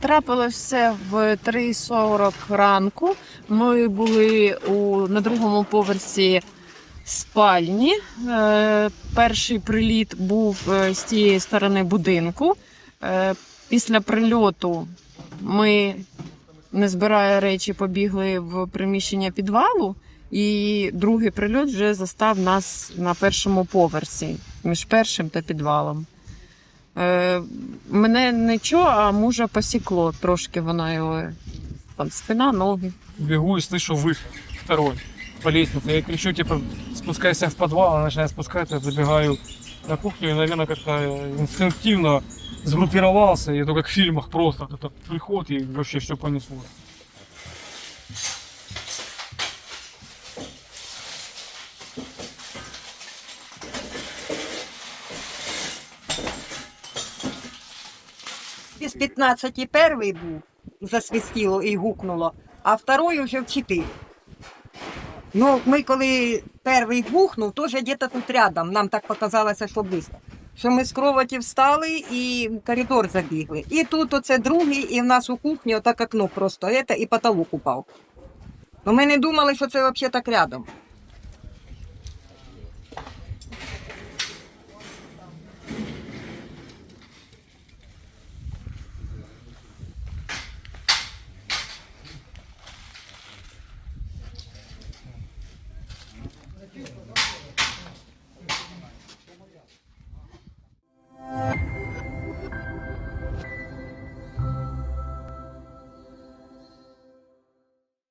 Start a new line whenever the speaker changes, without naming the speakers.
Трапилось все в 3.40 ранку. Ми були у, на другому поверсі спальні. Е, Перший приліт був е, з тієї сторони будинку. Е, Після прильоту ми не збирає речі, побігли в приміщення підвалу. І другий прильот вже застав нас на першому поверсі між першим та підвалом. Е, мене нічого, а мужа посікло трошки вона його там спина, ноги.
Бегу и слышу выход второй по лестнице. Я кричу, типа, спускайся в подвал, она начинает спускаться, я на кухню и, наверное, как-то инстинктивно сгруппировался, и то как в фильмах просто этот приход и вообще все понесло.
Із 15 перший був, засвистіло і гукнуло, а второй вже в 4. Ну, ми коли перший гухнув, теж десь тут рядом, нам так показалося, що близько. Що ми з кроваті встали і в коридор забігли. І тут оце другий, і в нас у кухні отак окно просто, і потолок упав. Ну ми не думали, що це взагалі так рядом.